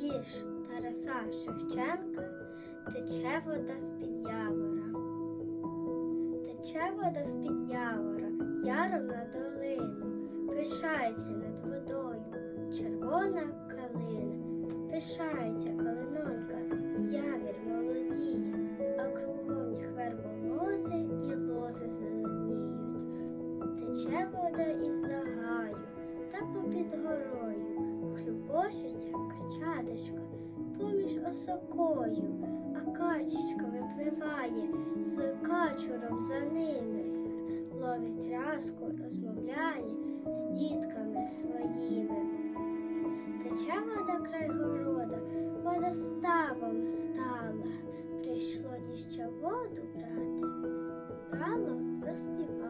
вірш Тараса Шевченка Тече вода з-під явора. Тече вода з-під явора, яром на долину, пишається над водою червона калина, пишається калинонька, явір молодіє, а кругом їх верболози і лози зеленіють. Тече вода із загаю, та попід горою, хлюпочеться Курчаточка поміж осокою, а качечка випливає з качуром за ними, ловить разку, розмовляє з дітками своїми. Тече вода край города, вода ставом стала. Прийшло діща воду брати, брало заспівати.